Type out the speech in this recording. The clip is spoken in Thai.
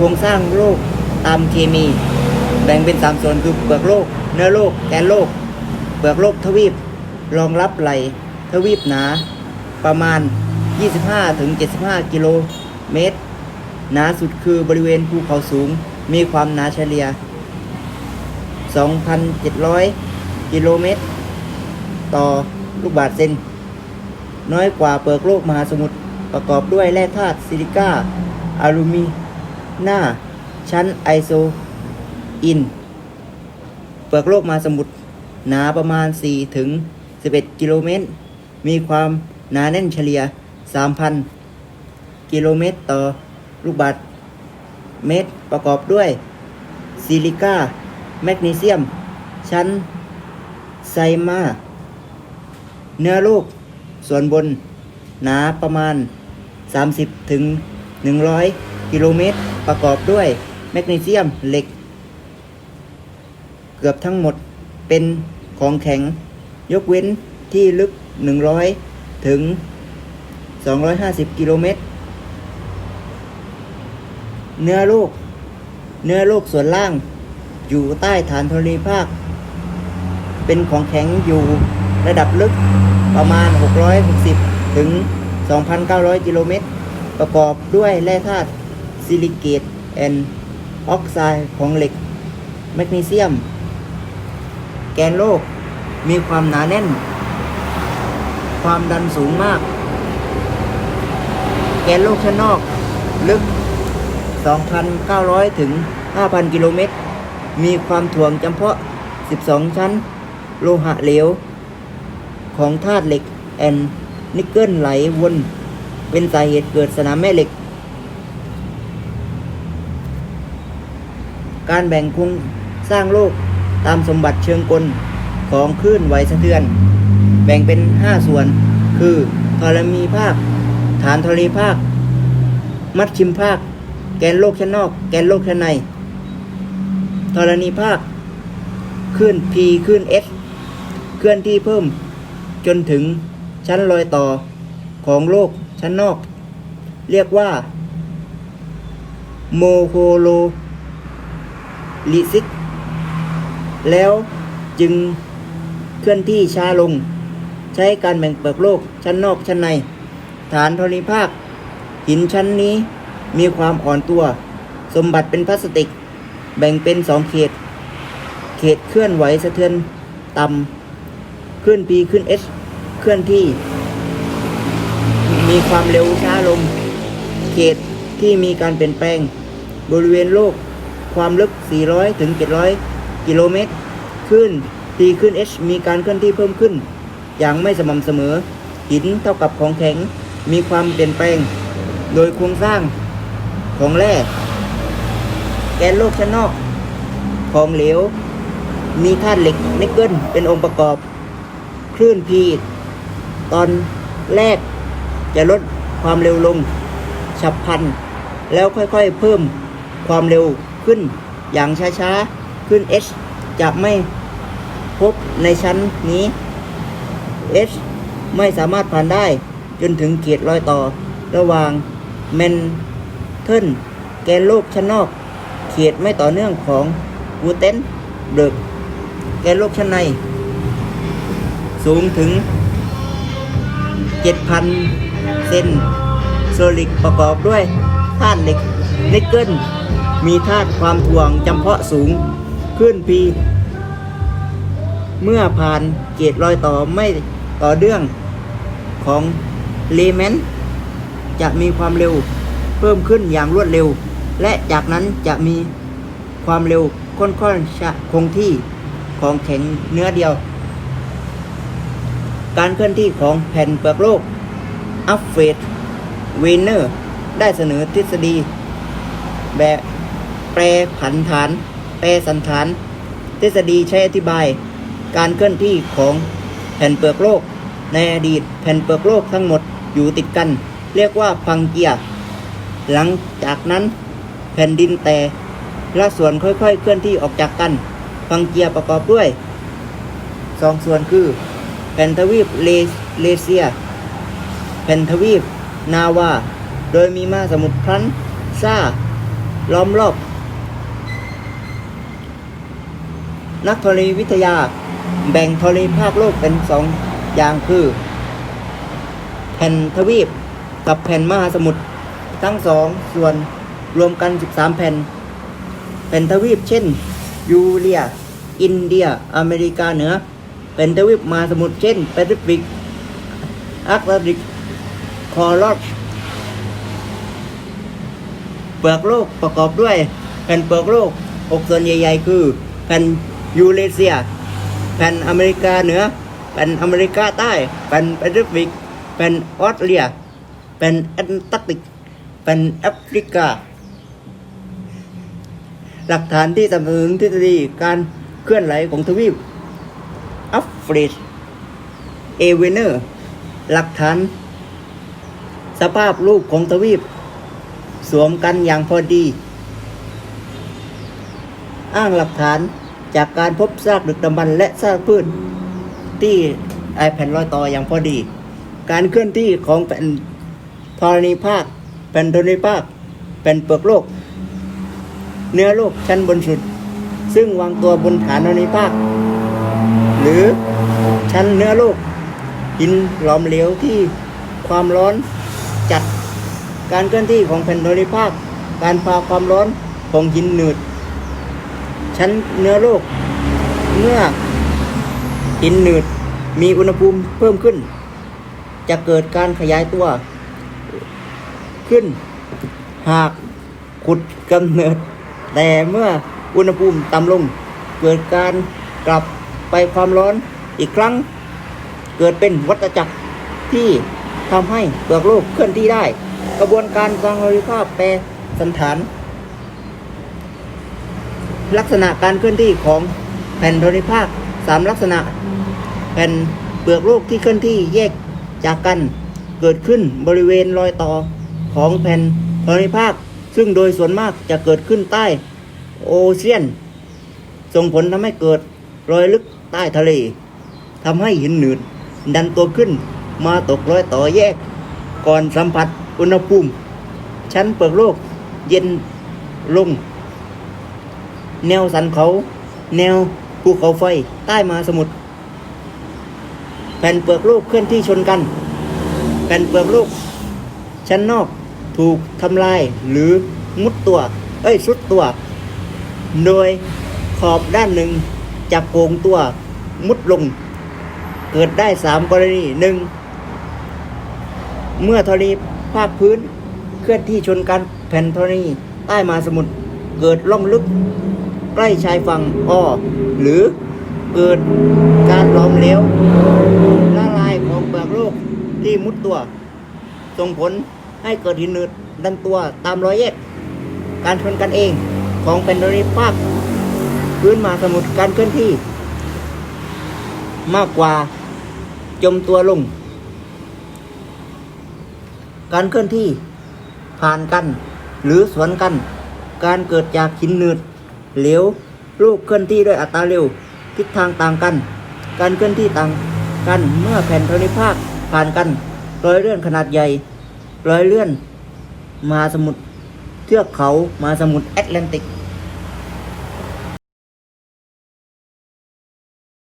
โครงสร้างโลกตามเคมี แบ่งเป็นสามส่วนคือเปลือกโลกเนื้อโลกแกนโลกเปลือกโลกทวีป รองรับไหลทวีปหนา ประมาณ 25-75 กิโลเมตร หนาสุดคือบริเวณภูเขาสูงมีความหนาเฉลี่ย 2,700 กิโลเมตร ต่อลูกบาศก์เซนน้อยกว่าเปลือกโลกมหาสมุทรประกอบด้วยแร่ธาตุซิลิก้าอลูมิเน หน้าชั้นไอโซอิน เปลือกโลกมาสมุทรหนาประมาณ 4 ถึง 11 กิโลเมตร มีความหนาแน่นเฉลี่ย 3,000 กิโลเมตรต่อลูกบาศก์เมตรประกอบด้วยซิลิก้า แมกนีเซียม ชั้นไซมา เนื้อลูก ส่วนบน หนาประมาณ 30 ถึง 100 กิโลเมตร ประกอบด้วยแมกนีเซียมเหล็ก เกือบทั้งหมดเป็นของแข็ง ยกเว้นที่ลึก 100 ถึง 250 กิโลเมตร เนื้อลูกเนื้อลูกส่วนล่าง อยู่ใต้ฐานธรณีภาค เป็นของแข็งอยู่ระดับลึกประมาณ 660 ถึง 2,900 กิโลเมตร ประกอบด้วยแร่ธาตุ ซิลิเกตแอนออกไซด์ของเหล็ก แมกนีเซียม แกนโลก มีความหนาแน่น ความดันสูงมาก แกนโลกชั้นนอก ลึก 2,900 ถึง 5,000 กิโลเมตร มีความถ่วงจำเพาะ 12 ชั้น โลหะเหลว ของธาตุเหล็กแอนนิกเกิลไหลวน เป็นสาเหตุเกิดสนามแม่เหล็ก การแบ่งโครงสร้างโลกตามสมบัติเชิงกลของคลื่นไหวสะเทือน แบ่งเป็น 5 ส่วน คือธรณีภาค ฐานธรณีภาค มัดชิมภาค แกนโลกชั้นนอก แกนโลกชั้นในธรณีภาคคลื่น P คลื่น S เคลื่อนที่เพิ่มจนถึงชั้นรอยต่อของโลกชั้นนอก เรียกว่า โมโฮโล ลิซิสแล้วจึงเคลื่อนที่ช้าลง ใช้การแบ่งเปลือกโลกชั้นนอกชั้นใน ฐานธรณีภาค หินชั้นนี้มีความอ่อนตัว สมบัติเป็นพลาสติก แบ่งเป็นสองเขต เขตเคลื่อนไหวสะเทือนต่ำขึ้น P ขึ้น S เคลื่อนที่ มีความเร็วช้าลง เขตที่มีการเปลี่ยนแปลง บริเวณโลก ความลึก 400 ถึง 700 กิโลเมตรขึ้น P ขึ้น H มีการเคลื่อนที่เพิ่มขึ้น อย่างไม่สม่ำเสมอ หินเท่ากับของแข็งมีความเปลี่ยนแปลง โดยโครงสร้างของแร่แกนโลกชั้นนอกของเหลว มีธาตุเหล็กนิกเกิลเป็นองค์ประกอบ คลื่น P ตอนแรกจะลดความเร็วลง ฉับพลัน แล้วค่อยๆเพิ่มความเร็ว ขึ้นอย่างช้าๆ ขึ้น H จะไม่พบในชั้นนี้ H ไม่สามารถผ่านได้จนถึงเขตรอยต่อ ระหว่างแมนเทิลแกนโลกชั้นนอก เขตไม่ต่อเนื่องของกูเทนเบิร์กแกนโลกชั้นใน สูงถึง 7,000 เซนโซลิกประกอบด้วยธาตุเหล็กนิกเกิล มีธาตุความถ่วงจำเพาะสูงขึ้นพีเมื่อผ่านเกตรอยต่อไม่ต่อเนื่องของเลเมนจะมีความเร็วเพิ่มขึ้นอย่างรวดเร็ว และจากนั้นจะมีความเร็วค่อนข้างชะคงที่ของแข็งเนื้อเดียว การเคลื่อนที่ของแผ่นเปลือกโลกอัฟเฟดเวเนอร์ได้เสนอทฤษฎีแบบ ปรผันฐาน แปรสันฐาน ทฤษฎีใช้อธิบาย การเคลื่อนที่ของแผ่นเปลือกโลก ในอดีตแผ่นเปลือกโลกทั้งหมดอยู่ติดกัน เรียกว่าพังเกียหลังจากนั้นแผ่นดินแต่ละส่วนค่อยๆ เคลื่อนที่ออกจากกัน พังเกียประกอบด้วยสองส่วนคือ แผ่นทวีปเลเลเซีย แผ่นทวีปนาวา โดยมีมาสมุทรพลันซ่าล้อมรอบ นักธรณีวิทยา แบ่งธรณีภาคโลกเป็นสองอย่างคือ แผ่นทวีปกับแผ่นมหาสมุทรทั้งสองส่วนรวมกัน 13 แผ่น แผ่นทวีปเช่น ยูเรีย อินเดีย อเมริกาเหนือ แผ่นทวีปมหาสมุทรเช่นแปซิฟิกอาร์กติกคอรอดเปลือกโลกประกอบด้วย แผ่นเปลือกโลกหกส่วนใหญ่ ๆ คือ แผ่น ยูเรเซียแผ่นอเมริกาเหนือแผ่นอเมริกาใต้แผ่นแปซิฟิกแผ่นออสเตรเลียแผ่นแอนตาร์กติกแผ่นแอฟริกา หลักฐานที่สนับสนุนทฤษฎีการเคลื่อนไหวของทวีปแอฟริกเอเวเนอร์ หลักฐาน สภาพรูปของทวีป สวมกันอย่างพอดี อ้างหลักฐาน จากการพบซากดึกดำบรรพ์และซากพืชที่ไอแผ่นรอยต่ออย่างพอดี การเคลื่อนที่ของแผ่นธรณีภาคแผ่นธรณีภาคแผ่นเปลือกโลก เนื้อโลกชั้นบนสุด ซึ่งวางตัวบนฐานธรณีภาค หรือชั้นเนื้อโลกหินหลอมเหลวที่ความร้อนจัดการเคลื่อนที่ของแผ่นโดริภาค การพาความร้อนของหินหนืด ชั้นเนื้อโลก เมื่อหินหนืดมีอุณหภูมิเพิ่มขึ้น จะเกิดการขยายตัว ขึ้น หากขุดกำเนิด แต่เมื่ออุณหภูมิต่ำลง เกิดการกลับไปความร้อนอีกครั้ง เกิดเป็นวัฏจักรที่ทำให้เปลือกโลกเคลื่อนที่ได้ กระบวนการทางโลหิภาพแปรสันฐาน ลักษณะการเคลื่อนที่ของแผ่นโลหิภาคสามลักษณะ แผ่นเปลือกโลกที่เคลื่อนที่แยกจากกันเกิดขึ้นบริเวณรอยต่อของแผ่นโลหิภาค ซึ่งโดยส่วนมากจะเกิดขึ้นใต้โอเชียน ส่งผลทำให้เกิดรอยลึกใต้ทะเลทำให้หินหนืดดันตัวขึ้นมาตกรอยต่อแยก ก่อนสัมผัสอุณหภูมิ ชั้นเปลือกโลกเย็นลง แนวสันเขา แนวภูเขาไฟ ใต้มาสมุทรแผ่นเปลือกโลกเคลื่อนที่ชนกัน แผ่นเปลือกโลก ชั้นนอกถูกทำลายหรือมุดตัว เอ้ยสุดตัว โดยขอบด้านหนึ่งจะโกงตัวมุดลง เกิดได้สามกรณีหนึ่งเมื่อธรณีภาคพื้นเคลื่อนที่ชนกันแผ่นธรณีใต้มาสมุทรเกิดล่องลึก ใกล้ชายฝั่งอ้อหรือเกิดการหลอมเหลวละลายของเปลือกโลกที่มุดตัว ส่งผลให้เกิดหินหนืดดันตัวตามรอยแยกการชนกันเองของแผ่นธรณีภาคพื้นมาสมุทรการเคลื่อนที่ มากกว่าจมตัวลง การเคลื่อนที่ผ่านกัน หรือสวนกัน การเกิดจากหินหนืด เหลวลูกเคลื่อนที่ด้วยอัตราเร็ว ทิศทางต่างกัน การเคลื่อนที่ต่างกันเมื่อแผ่นธรณีภาคผ่านกันรอยเลื่อนขนาดใหญ่รอยเลื่อนมาสมุทรเทือกเขามาสมุทรแอตแลนติก